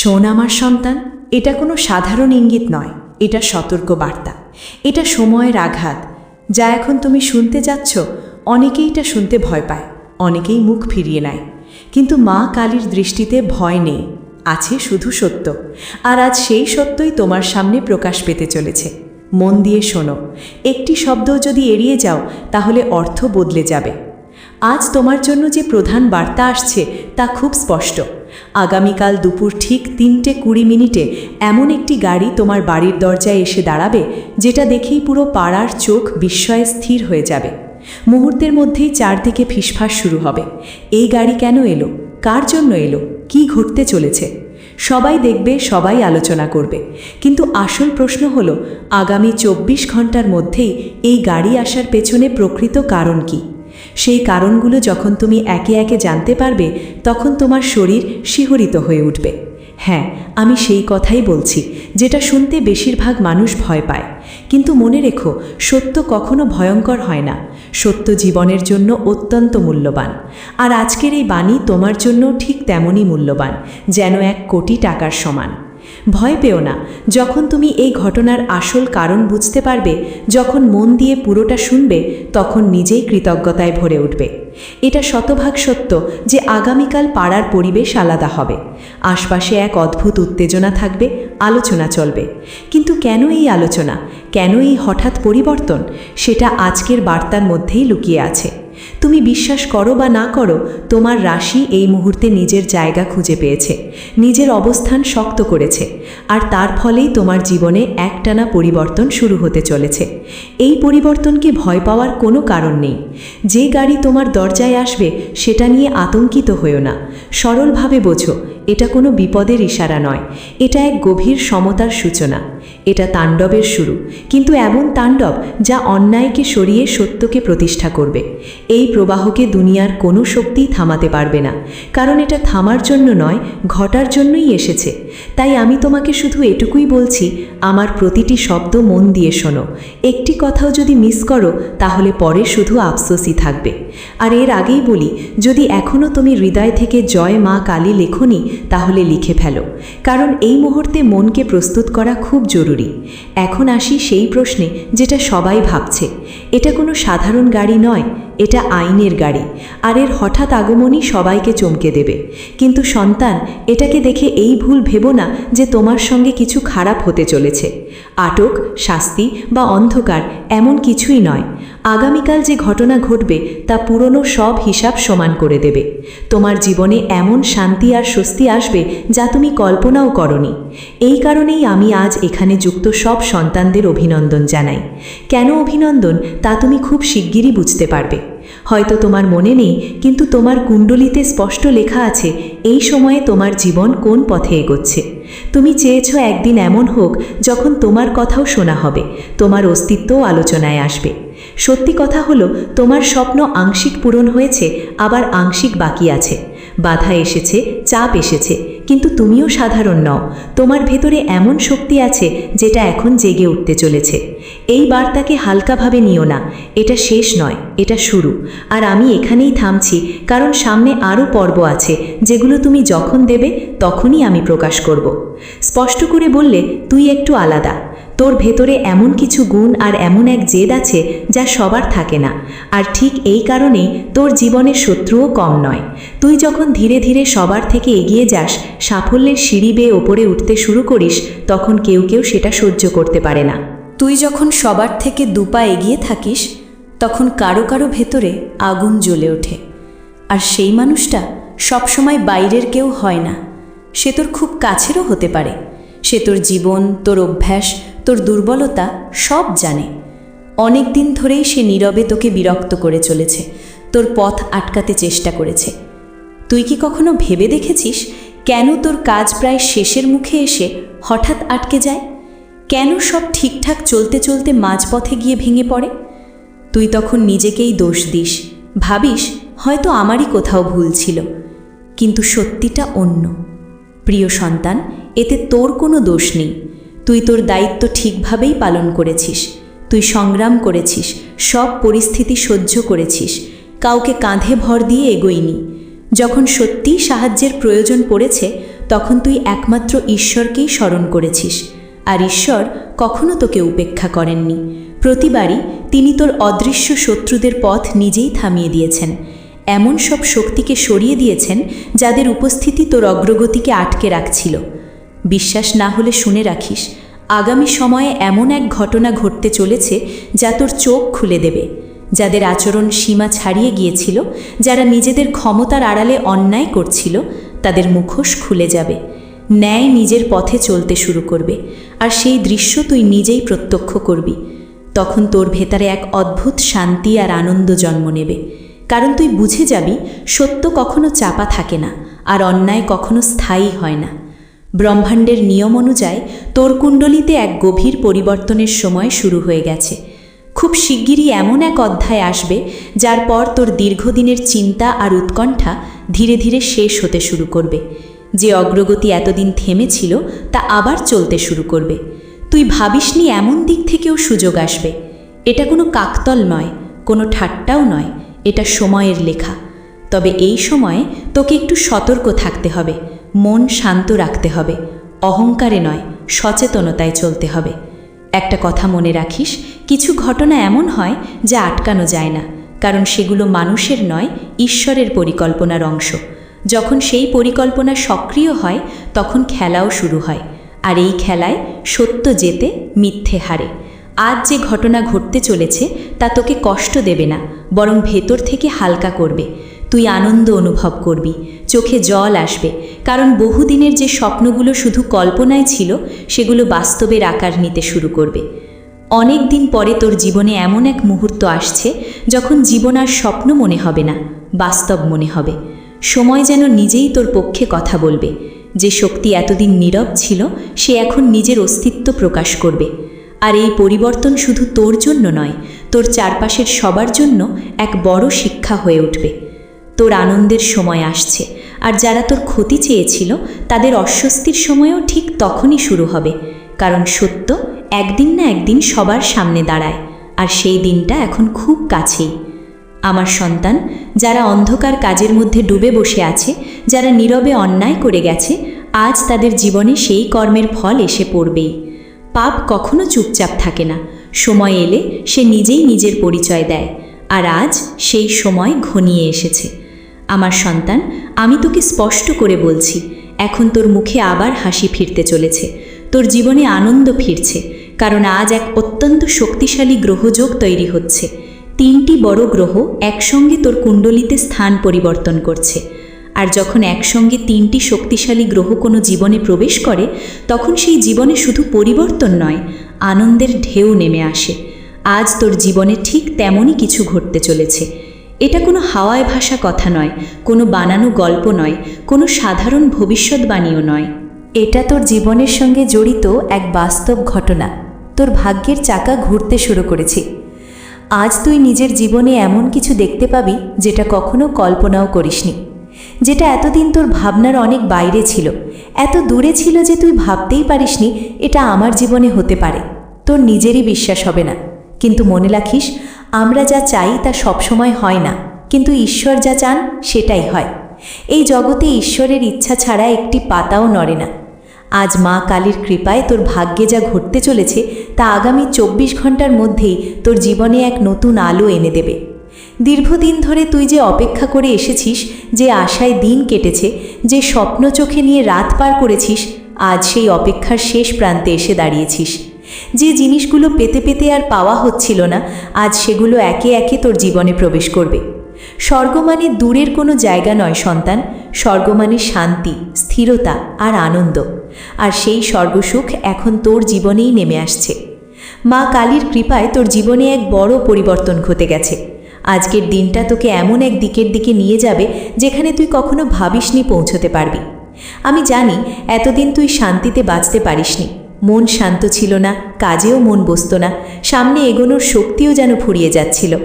শোন আমার সন্তান, এটা কোনো সাধারণ ইঙ্গিত নয়, এটা সতর্ক বার্তা। এটা সময়ের আঘাত, যা এখন তুমি শুনতে যাচ্ছ, অনেকেই এটা শুনতে ভয় পায়, অনেকেই মুখ ফিরিয়ে নেয়। কিন্তু মা কালীর দৃষ্টিতে ভয় নেই, আছে শুধু সত্য, আর আজ সেই সত্যই তোমার সামনে প্রকাশ পেতে চলেছে। মন দিয়ে শোনো, একটি শব্দও যদি এড়িয়ে যাও, তাহলে অর্থ বদলে যাবে। আজ তোমার জন্য যে প্রধান বার্তা আসছে, তা খুব স্পষ্ট। আগামীকাল দুপুর ঠিক তিনটে কুড়ি মিনিটে এমন একটি গাড়ি তোমার বাড়ির দরজায় এসে দাঁড়াবে, যেটা দেখেই পুরো পাড়ার চোখ বিস্ময়ে স্থির হয়ে যাবে। মুহূর্তের মধ্যেই চারদিকে ফিসফাস শুরু হবে। এই গাড়ি কেন এলো? কার জন্য এলো? কি ঘটতে চলেছে? সবাই দেখবে, সবাই আলোচনা করবে। কিন্তু আসল প্রশ্ন হল, আগামী চব্বিশ ঘণ্টার মধ্যেই এই গাড়ি আসার পেছনে প্রকৃত কারণ কী? সেই কারণগুলো যখন তুমি একে একে জানতে পারবে, তখন তোমার শরীর শিহরিত হয়ে উঠবে। হ্যাঁ আমি সেই কথাই বলছি, যেটা শুনতে বেশিরভাগ মানুষ ভয় পায়। কিন্তু মনে রেখো, সত্য কখনো ভয়ঙ্কর হয় না। সত্য জীবনের জন্য অত্যন্ত মূল্যবান। আর আজকের এই বাণী তোমার জন্য ঠিক তেমনই মূল্যবান, যেন এক কোটি টাকার সমান। ভয় পেও না। যখন তুমি এই ঘটনার আসল কারণ বুঝতে পারবে, যখন মন দিয়ে পুরোটা শুনবে, তখন নিজেই কৃতজ্ঞতায় ভরে উঠবে। এটা শতভাগ সত্য যে আগামীকাল পাড়ার পরিবেশ আলাদা হবে। আশপাশে এক অদ্ভুত উত্তেজনা থাকবে, আলোচনা চলবে। কিন্তু কেন এই আলোচনা? কেন এই হঠাৎ পরিবর্তন? সেটা আজকের বার্তার মধ্যেই লুকিয়ে আছে। তুমি বিশ্বাস করো বা না করো, তোমার রাশি এই মুহূর্তে নিজের জায়গা খুঁজে পেয়েছে। নিজের অবস্থান শক্ত করেছে। আর তার ফলেই তোমার জীবনে একটানা পরিবর্তন শুরু হতে চলেছে। এই পরিবর্তনকে ভয় পাওয়ার কোনো কারণ নেই। যে গাড়ি তোমার দরজায় আসবে, সেটা নিয়ে আতঙ্কিত হয়েও না। সরলভাবে বোঝো, এটা কোনো বিপদের ইশারা নয়। এটা এক গভীর সমতার সূচনা। এটা তাণ্ডবের শুরু। কিন্তু এমন তাণ্ডব যা অন্যায়কে সরিয়ে সত্যকে প্রতিষ্ঠা করবে। এই প্রবাহকে দুনিয়ার কোনো শক্তিই থামাতে পারবে না। কারণ এটা থামার জন্য নয়, ঘটার জন্যই এসেছে। তাই আমি তোমাকে শুধু এটুকুই বলছি, আমার প্রতিটি শব্দ মন দিয়ে শোনো। একটি কথাও যদি মিস করো, তাহলে পরে শুধু আফসোসই থাকবে। আর এর আগেই বলি, যদি এখনও তুমি হৃদয় থেকে জয় মা কালী লেখনি, তাহলে লিখে ফেলো। কারণ এই মুহূর্তে মনকে প্রস্তুত করা খুব জরুরি। এখন আসি সেই প্রশ্নে যেটা সবাই ভাবছে। এটা কোনো সাধারণ গাড়ি নয়, এটা আইনের গাড়ি। আর এর হঠাৎ আগমনই সবাইকে চমকে দেবে। কিন্তু সন্তান, এটাকে দেখে এই ভুল ভেবো না যে তোমার সঙ্গে কিছু খারাপ হতে চলেছে। আটক, শাস্তি বা অন্ধকার এমন কিছুই নয়। আগামীকাল যে ঘটনা ঘটবে, তা পুরনো সব হিসাব সমান করে দেবে। তোমার জীবনে এমন শান্তি আর স্বস্তি আসবে, যা তুমি কল্পনাও করনি। এই কারণেই আমি আজ এখানে যুক্ত সব সন্তানদের অভিনন্দন জানাই। কেন অভিনন্দন, তা তুমি খুব শিগগিরই বুঝতে পারবে। হয়তো তোমার মনে নেই, কিন্তু তোমার কুণ্ডলিতে স্পষ্ট লেখা আছে, এই সময়ে তোমার জীবন কোন পথে এগোচ্ছে। তুমি চেয়েছ একদিন এমন হোক, যখন তোমার কথাও শোনা হবে, তোমার অস্তিত্বও আলোচনায় আসবে। সত্যি কথা হলো, তোমার স্বপ্ন আংশিক পূরণ হয়েছে, আবার আংশিক বাকি আছে। বাধা এসেছে, চাপ এসেছে, কিন্তু তুমিও সাধারণ নও। তোমার ভেতরে এমন শক্তি আছে, যেটা এখন জেগে উঠতে চলেছে। এই বার্তাকে হালকাভাবে নিও না, এটা শেষ নয়, এটা শুরু। আর আমি এখানেই থামছি, কারণ সামনে আরও পর্ব আছে, যেগুলো তুমি যখন দেবে, তখনই আমি প্রকাশ করব। স্পষ্ট করে বললে, তুই একটু আলাদা। তোর ভেতরে এমন কিছু গুণ আর এমন এক জেদ আছে যা সবার থাকে না। আর ঠিক এই কারণেই তোর জীবনের শত্রুও কম নয়। তুই যখন ধীরে ধীরে সবার থেকে এগিয়ে যাস, সাফল্যের সিঁড়ি বেয়ে ওপরে উঠতে শুরু করিস, তখন কেউ কেউ সেটা সহ্য করতে পারে না। তুই যখন সবার থেকে দুপা এগিয়ে থাকিস, তখন কারও কারও ভেতরে আগুন জ্বলে ওঠে। আর সেই মানুষটা সবসময় বাইরের কেউ হয় না। সে তোর খুব কাছেরও হতে পারে। সে তোর জীবন, তোর অভ্যাস তোর দুর্বলতা সব জানে। অনেক দিন ধরেই সে নীরবে তোকে বিরক্ত করে চলেছে, তোর পথ আটকাতে চেষ্টা করেছে। তুই কি কখনো ভেবে দেখেছিস কেন তোর কাজ প্রায় শেষের মুখে এসে হঠাৎ আটকে যায়? কেন সব ঠিকঠাক চলতে চলতে মাঝপথে গিয়ে ভেঙে পড়ে? তুই তখন নিজেকেই দোষ দিস, ভাবিস হয়তো আমারই কোথাও ভুল ছিল, কিন্তু সত্যিটা অন্য। প্রিয় সন্তান, এতে তোর কোনো দোষ নেই। তুই তোর দায়িত্ব ঠিকভাবেই পালন করেছিস। তুই সংগ্রাম করেছিস, সব পরিস্থিতি সহ্য করেছিস। কাউকে কাঁধে ভর দিয়ে এগোইনি যখন সত্যিই সাহায্যের প্রয়োজন পড়েছে, তখন তুই একমাত্র ঈশ্বরকেই স্মরণ করেছিস। আর ঈশ্বর কখনো তোকে উপেক্ষা করেননি। প্রতিবারই তিনি তোর অদৃশ্য শত্রুদের পথ নিজেই থামিয়ে দিয়েছেন। এমন সব শক্তিকে সরিয়ে দিয়েছেন, যাদের উপস্থিতি তোর অগ্রগতিকে আটকে রাখছিল। বিশ্বাস না হলে শুনে রাখিস আগামী সময়ে এমন এক ঘটনা ঘটতে চলেছে যা তোর চোখ খুলে দেবে। যাদের আচরণ সীমা ছাড়িয়ে গিয়েছিল, যারা নিজেদের ক্ষমতার আড়ালে অন্যায় করছিল, তাদের মুখোশ খুলে যাবে। ন্যায় নিজের পথে চলতে শুরু করবে, আর সেই দৃশ্য তুই নিজেই প্রত্যক্ষ করবি। তখন তোর ভেতরে এক অদ্ভুত শান্তি আর আনন্দ জন্ম নেবে। কারণ তুই বুঝে যাবি, সত্য কখনো চাপা থাকে না, আর অন্যায় কখনো স্থায়ী হয় না। ব্রহ্মাণ্ডের নিয়ম অনুযায়ী তোর কুণ্ডলিতে এক গভীর পরিবর্তনের সময় শুরু হয়ে গেছে। খুব শিগগিরই এমন এক অধ্যায় আসবে, যার পর তোর দীর্ঘদিনের চিন্তা আর উৎকণ্ঠা ধীরে ধীরে শেষ হতে শুরু করবে। যে অগ্রগতি এতদিন থেমেছিল, তা আবার চলতে শুরু করবে। তুই ভাবিসনি এমন দিক থেকেও সুযোগ আসবে। এটা কোনো কাকতল নয়, কোনো ঠাট্টাও নয়, এটা সময়ের লেখা। তবে এই সময়ে তোকে একটু সতর্ক থাকতে হবে। মন শান্ত রাখতে হবে, অহংকারে নয়, সচেতনতায় চলতে হবে। একটা কথা মনে রাখিস, কিছু ঘটনা এমন হয় যা আটকানো যায় না, কারণ সেগুলো মানুষের নয়, ঈশ্বরের পরিকল্পনার অংশ। যখন সেই পরিকল্পনা সক্রিয় হয়, তখন খেলাও শুরু হয়, আর এই খেলায় সত্য যেতে মিথ্যে হারে। আজ যে ঘটনা ঘটতে চলেছে, তা তোকে কষ্ট দেবে না, বরং ভেতর থেকে হালকা করবে। তুই আনন্দ অনুভব করবি, চোখে জল আসবে, কারণ বহুদিনের যে স্বপ্নগুলো শুধু কল্পনায় ছিল, সেগুলো বাস্তবের আকার নিতে শুরু করবে। অনেক দিন পরে তোর জীবনে এমন এক মুহূর্ত আসছে, যখন জীবন আর স্বপ্ন মনে হবে না, বাস্তব মনে হবে। সময় যেন নিজেই তোর পক্ষে কথা বলবে। যে শক্তি এতদিন নীরব ছিল, সে এখন নিজের অস্তিত্ব প্রকাশ করবে। আর এই পরিবর্তন শুধু তোর জন্য নয়, তোর চারপাশের সবার জন্য এক বড় শিক্ষা হয়ে উঠবে। তোর আনন্দের সময় আসছে। আর যারা তোর ক্ষতি চেয়েছিল, তাদের অস্বস্তির সময়ও ঠিক তখনই শুরু হবে। কারণ সত্য একদিন না একদিন সবার সামনে দাঁড়ায়, আর সেই দিনটা এখন খুব কাছেই। আমার সন্তান, যারা অন্ধকার কাজের মধ্যে ডুবে বসে আছে, যারা নীরবে অন্যায় করে গেছে, আজ তাদের জীবনে সেই কর্মের ফল এসে পড়বেই। পাপ কখনো চুপচাপ থাকে না। সময় এলে সে নিজেই নিজের পরিচয় দেয়, আর আজ সেই সময় ঘনিয়ে এসেছে। আমার সন্তান, আমি তোকে স্পষ্ট করে বলছি, এখন তোর মুখে আবার হাসি ফিরতে চলেছে। তোর জীবনে আনন্দ ফিরছে, কারণ আজ এক অত্যন্ত শক্তিশালী গ্রহযোগ তৈরি হচ্ছে। তিনটি বড় গ্রহ একসঙ্গে তোর কুণ্ডলিতে স্থান পরিবর্তন করছে। আর যখন একসঙ্গে তিনটি শক্তিশালী গ্রহ কোনো জীবনে প্রবেশ করে, তখন সেই জীবনে শুধু পরিবর্তন নয়, আনন্দের ঢেউ নেমে আসে। আজ তোর জীবনে ঠিক তেমনই কিছু ঘটতে চলেছে। এটা কোনো হাওয়ায় ভাষা কথা নয়, কোনো বানানো গল্প নয়, কোনো সাধারণ ভবিষ্যৎবাণীও নয়। এটা তোর জীবনের সঙ্গে জড়িত এক বাস্তব ঘটনা। তোর ভাগ্যের চাকা ঘুরতে শুরু করেছে। আজ তুই নিজের জীবনে এমন কিছু দেখতে পাবি যেটা কখনো কল্পনাও করিসনি। যেটা এতদিন তোর ভাবনার অনেক বাইরে ছিল। এত দূরে ছিল যে তুই ভাবতেই পারিসনি এটা আমার জীবনে হতে পারে। তোর নিজেরই বিশ্বাস হবে না। কিন্তু মনে রাখিস আমরা যা চাই তা সবসময় হয় না, কিন্তু ঈশ্বর যা চান সেটাই হয়। এই জগতে ঈশ্বরের ইচ্ছা ছাড়া একটি পাতাও নড়ে না। আজ মা কালীর কৃপায় তোর ভাগ্যে যা ঘটতে চলেছে, তা আগামী চব্বিশ ঘণ্টার মধ্যেই তোর জীবনে এক নতুন আলো এনে দেবে। দীর্ঘদিন ধরে তুই যে অপেক্ষা করে এসেছিস, যে আশায় দিন কেটেছে, যে স্বপ্ন চোখে নিয়ে রাত পার করেছিস, আজ সেই অপেক্ষার শেষ প্রান্তে এসে দাঁড়িয়েছিস। যে জিনিসগুলো পেতে পেতে আর পাওয়া হচ্ছিল না, আজ সেগুলো একে একে তোর জীবনে প্রবেশ করবে। স্বর্গ মানে দূরের কোনো জায়গা নয়, সন্তান। স্বর্গ মানে শান্তি, স্থিরতা আর আনন্দ। আর সেই স্বর্গসুখ এখন তোর জীবনেই নেমে আসছে। মা কালীর কৃপায় তোর জীবনে এক বড় পরিবর্তন ঘটে গেছে। আজকের দিনটা তোকে এমন এক দিকের দিকে নিয়ে যাবে, যেখানে তুই কখনো ভাবিসনি পৌঁছতে পারবি। আমি জানি, এতদিন তুই শান্তিতে বাঁচতে পারিসনি। মন শান্ত ছিল না, কাজেও মন বসত না, সামনে এগোনোর শক্তিও যেন ফুরিয়ে যাচ্ছিল।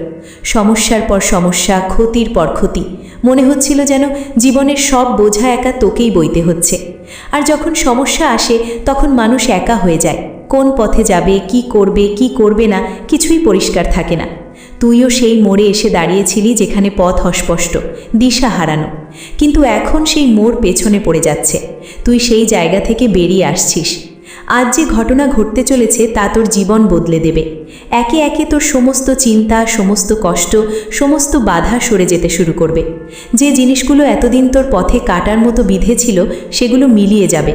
সমস্যার পর সমস্যা, ক্ষতির পর ক্ষতি, মনে হচ্ছিল যেন জীবনের সব বোঝা একা তোকেই বইতে হচ্ছে। আর যখন সমস্যা আসে, তখন মানুষ একা হয়ে যায়। কোন পথে যাবে, কি করবে কি করবে না, কিছুই পরিষ্কার থাকে না। তুইও সেই মোড়ে এসে দাঁড়িয়েছিলি যেখানে পথ অস্পষ্ট, দিশা হারানো। কিন্তু এখন সেই মোড় পেছনে পড়ে যাচ্ছে। তুই সেই জায়গা থেকে বেরিয়ে আসছিস। আজ যে ঘটনা ঘটতে চলেছে তা তোর জীবন বদলে দেবে। একে একে তোর সমস্ত চিন্তা, সমস্ত কষ্ট, সমস্ত বাধা সরে যেতে শুরু করবে। যে জিনিসগুলো এতদিন তোর পথে কাটার মতো বিধেছিল সেগুলো মিলিয়ে যাবে।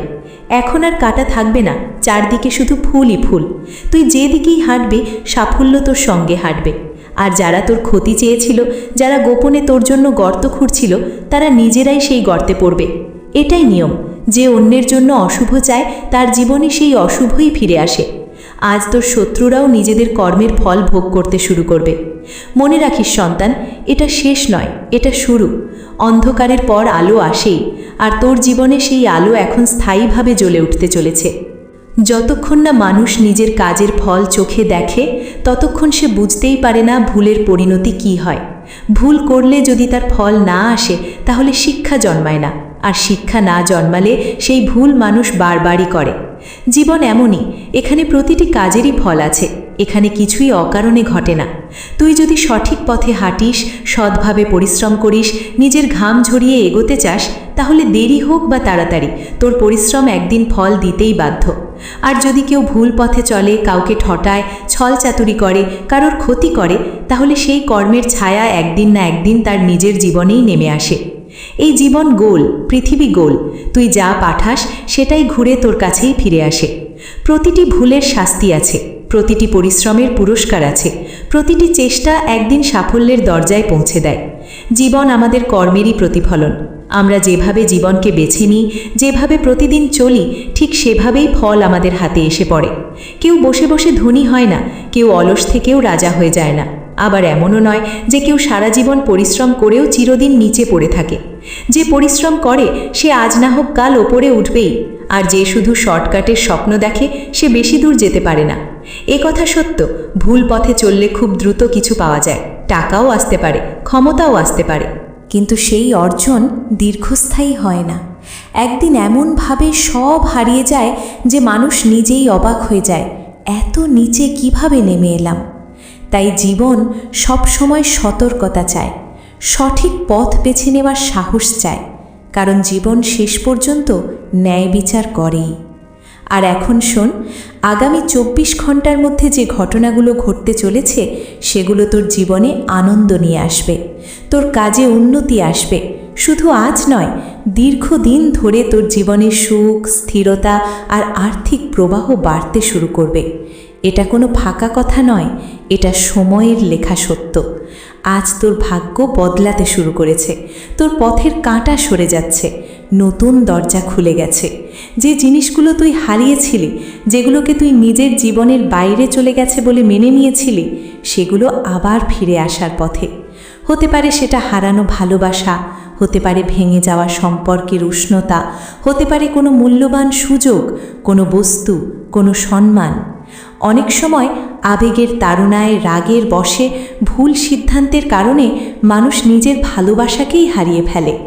এখন আর কাটা থাকবে না, চারদিকে শুধু ফুলই ফুল। তুই যেদিকেই হাঁটবি, সাফল্য তোর সঙ্গে হাঁটবে। আর যারা তোর ক্ষতি চেয়েছিল, যারা গোপনে তোর জন্য গর্ত খুঁড়ছিল, তারা নিজেরাই সেই গর্তে পড়বে। এটাই নিয়ম। যে অন্যের জন্য অশুভ চায়, তার জীবনে সেই অশুভই ফিরে আসে। আজ তোর শত্রুরাও নিজেদের কর্মের ফল ভোগ করতে শুরু করবে। মনে রাখিস সন্তান, এটা শেষ নয়, এটা শুরু। অন্ধকারের পর আলো আসেই, আর তোর জীবনে সেই আলো এখন স্থায়ীভাবে জ্বলে উঠতে চলেছে। যতক্ষণ না মানুষ নিজের কাজের ফল চোখে দেখে, ততক্ষণ সে বুঝতেই পারে না ভুলের পরিণতি কি হয়। ভুল করলে যদি তার ফল না আসে, তাহলে শিক্ষা জন্মায় না। আর শিক্ষা না জন্মালে সেই ভুল মানুষ বারবারই করে। জীবন এমনই, এখানে প্রতিটি কাজেরই ফল আছে, এখানে কিছুই অকারণে ঘটে না। তুই যদি সঠিক পথে হাঁটিস, সৎভাবে পরিশ্রম করিস, নিজের ঘাম ঝরিয়ে এগোতে চাস, তাহলে দেরি হোক বা তাড়াতাড়ি, তোর পরিশ্রম একদিন ফল দিতেই বাধ্য। আর যদি কেউ ভুল পথে চলে, কাউকে ঠটায়, ছল চাতুরি করে, কারোর ক্ষতি করে, তাহলে সেই কর্মের ছায়া একদিন না একদিন তার নিজের জীবনেই নেমে আসে। এই জীবন গোল, পৃথিবী গোল, তুই যা পাঠাস সেটাই ঘুরে তোর কাছেই ফিরে আসে। প্রতিটি ভুলের শাস্তি আছে, প্রতিটি পরিশ্রমের পুরস্কার আছে, প্রতিটি চেষ্টা একদিন সাফল্যের দরজায় পৌঁছে দেয়। জীবন আমাদের কর্মেরই প্রতিফলন। আমরা যেভাবে জীবনকে বেছে নিই, যেভাবে প্রতিদিন চলি, ঠিক সেভাবেই ফল আমাদের হাতে এসে পড়ে। কেউ বসে বসে ধনী হয় না, কেউ অলস থেকেও রাজা হয়ে যায় না। আবার এমনও নয় যে কেউ সারা জীবন পরিশ্রম করেও চিরদিন নিচে পড়ে থাকে। যে পরিশ্রম করে, সে আজ না হোক কাল ওপরে উঠবেই। আর যে শুধু শর্টকাটের স্বপ্ন দেখে, সে বেশি দূর যেতে পারে না। এ কথা সত্য, ভুল পথে চললে খুব দ্রুত কিছু পাওয়া যায়। টাকাও আসতে পারে, ক্ষমতাও আসতে পারে। কিন্তু সেই অর্জন দীর্ঘস্থায়ী হয় না। একদিন এমনভাবে সব হারিয়ে যায় যে মানুষ নিজেই অবাক হয়ে যায়, এত নিচে কীভাবে নেমে এলাম? তাই জীবন সবসময় সতর্কতা চায়, সঠিক পথ বেছে নেওয়ার সাহস চায়, কারণ জীবন শেষ পর্যন্ত ন্যায় বিচার করেই। আর এখন শোন, আগামী চব্বিশ ঘণ্টার মধ্যে যে ঘটনাগুলো ঘটতে চলেছে, সেগুলো তোর জীবনে আনন্দ নিয়ে আসবে। তোর কাজে উন্নতি আসবে। শুধু আজ নয়, দীর্ঘদিন ধরে তোর জীবনে সুখ, স্থিরতা আর আর্থিক প্রবাহ বাড়তে শুরু করবে। এটা কোনো ফাঁকা কথা নয়, এটা সময়ের লেখা সত্য। আজ তোর ভাগ্য বদলাতে শুরু করেছে। তোর পথের কাঁটা সরে যাচ্ছে। নতুন দরজা খুলে গেছে। যে জিনিসগুলো তুই হারিয়েছিলি, যেগুলোকে তুই নিজের জীবনের বাইরে চলে গেছে বলে মেনে নিয়েছিলি, সেগুলো আবার ফিরে আসার পথে। হতে পারে সেটা হারানো ভালোবাসা, হতে পারে ভেঙে যাওয়া সম্পর্কের উষ্ণতা, হতে পারে কোনো মূল্যবান সুযোগ, কোনো বস্তু, কোনো সম্মান। অনেক সময় আবেগের তারুণায় রাগের বশে ভুল সিদ্ধান্তের কারণে মানুষ নিজের ভালোবাসাকেই হারিয়ে ফেলে।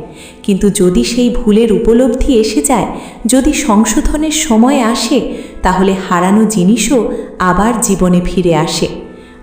কিন্তু যদি সেই ভুলের উপলব্ধি এসে যায়, যদি সংশোধনের সময় আসে, তাহলে হারানো জিনিসও আবার জীবনে ফিরে আসে।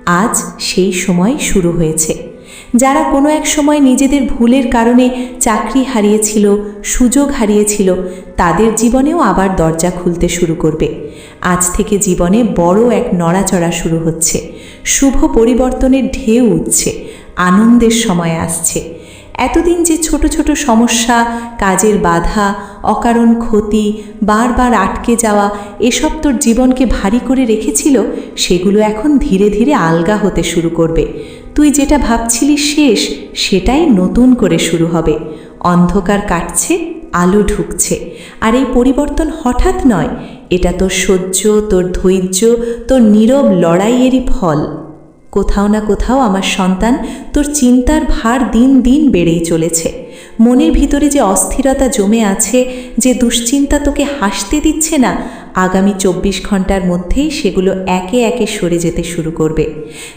আজ সেই সময় শুরু হয়েছে। যারা কোনো এক সময় নিজেদের ভুলের কারণে চাকরি হারিয়েছিল, সুযোগ হারিয়েছিল, তাদের জীবনেও আবার দরজা খুলতে শুরু করবে। আজ থেকে জীবনে বড় এক নড়াচড়া শুরু হচ্ছে। শুভ পরিবর্তনের ঢেউ উঠছে। আনন্দের সময় আসছে। এতদিন যে ছোট ছোট সমস্যা, কাজের বাধা অকারণ ক্ষতি, বারবার আটকে যাওয়া, এসব তোর জীবনকে ভারী করে রেখেছিল, সেগুলো এখন ধীরে ধীরে আলগা হতে শুরু করবে। তুই যেটা ভাবছিলি শেষ, সেটাই নতুন করে শুরু হবে। অন্ধকার কাটছে, আলো ঢুকছে। আর এই পরিবর্তন হঠাৎ নয়, এটা তোর সহ্য, তোর ধৈর্য, তোর নীরব লড়াইয়েরই ফল। কোথাও না কোথাও আমার সন্তান তোর চিন্তার ভার দিন দিন বেড়েই চলেছে। মনের ভিতরে যে অস্থিরতা জমে আছে, যে দুশ্চিন্তা তোকে হাসতে দিচ্ছে না, আগামী চব্বিশ ঘণ্টার মধ্যেই সেগুলো একে একে সরে যেতে শুরু করবে।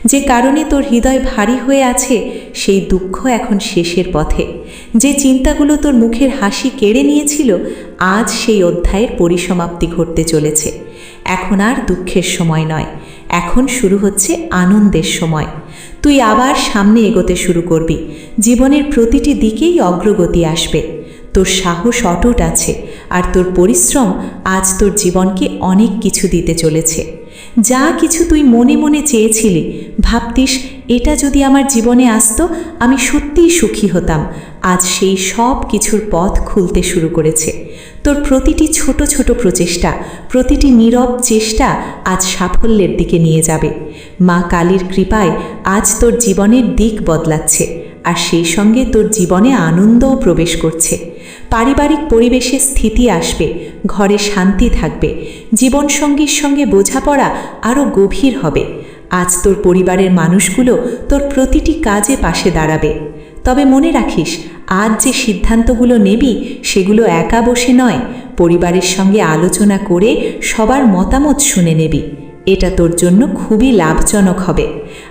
যে কারণে তোর হৃদয় ভারী হয়ে আছে, সেই দুঃখ এখন শেষের পথে। যে চিন্তাগুলো তোর মুখের হাসি কেড়ে নিয়েছিল, আজ সেই অধ্যায়ের পরিসমাপ্তি ঘটতে চলেছে। এখন আর দুঃখের সময় নয়। এখন শুরু হচ্ছে আনন্দের সময়। তুই আবার সামনে এগোতে শুরু করবি। জীবনের প্রতিটি দিকেই অগ্রগতি আসবে। তোর সাহস অটুট আছে, আর তোর পরিশ্রম আজ তোর জীবনকে অনেক কিছু দিতে চলেছে। যা কিছু তুই মনে মনে চেয়েছিলি, ভাবতিস, এটা যদি আমার জীবনে আসতো, আমি সত্যিই সুখী হতাম। আজ সেই সব কিছুর পথ খুলতে শুরু করেছে। তোর প্রতিটি ছোট ছোট প্রচেষ্টা, প্রতিটি নীরব চেষ্টা আজ সাফল্যের দিকে নিয়ে যাবে। মা কালীর কৃপায় আজ তোর জীবনের দিক বদলাচ্ছে আর সেই সঙ্গে তোর জীবনে আনন্দও প্রবেশ করছে। পারিবারিক পরিবেশে স্থিতি আসবে, ঘরে শান্তি থাকবে, জীবনসঙ্গীর সঙ্গে বোঝাপড়া আরও গভীর হবে। আজ তোর পরিবারের মানুষগুলো তোর প্রতিটি কাজে পাশে দাঁড়াবে। তবে মনে রাখিস আজ যে সিদ্ধান্তগুলো নেবি, সেগুলো একা বসে নয়। পরিবারের সঙ্গে আলোচনা করে সবার মতামত শুনে নেবি। এটা তোর জন্য খুবই লাভজনক হবে।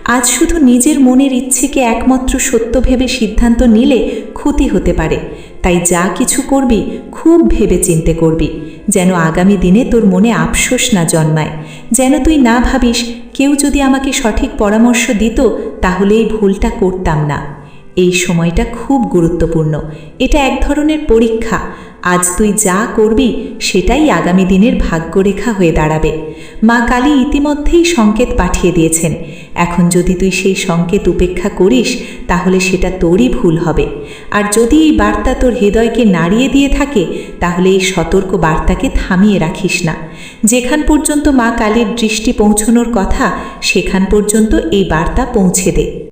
আজ শুধু নিজের মনের ইচ্ছেকে একমাত্র সত্য ভেবে সিদ্ধান্ত নিলে ক্ষতি হতে পারে। তাই যা কিছু করবি, খুব ভেবে চিনতে করবি, যেন আগামী দিনে তোর মনে আফসোস না জন্মায়। যেন তুই না ভাবিস, কেউ যদি আমাকে সঠিক পরামর্শ দিত, তাহলে এই ভুলটা করতাম না। এই সময়টা খুব গুরুত্বপূর্ণ। এটা এক ধরনের পরীক্ষা। আজ তুই যা করবি, সেটাই আগামী দিনের ভাগ্যরেখা হয়ে দাঁড়াবে। মা কালী ইতিমধ্যেই সংকেত পাঠিয়ে দিয়েছেন। এখন যদি তুই সেই সংকেত উপেক্ষা করিস, তাহলে সেটা তোরই ভুল হবে। আর যদি এই বার্তা তোর হৃদয়কে নাড়িয়ে দিয়ে থাকে, তাহলে এই সতর্ক বার্তাকে থামিয়ে রাখিস না। যেখান পর্যন্ত মা কালীর দৃষ্টি পৌঁছনোর কথা, সেখান পর্যন্ত এই বার্তা পৌঁছে দে।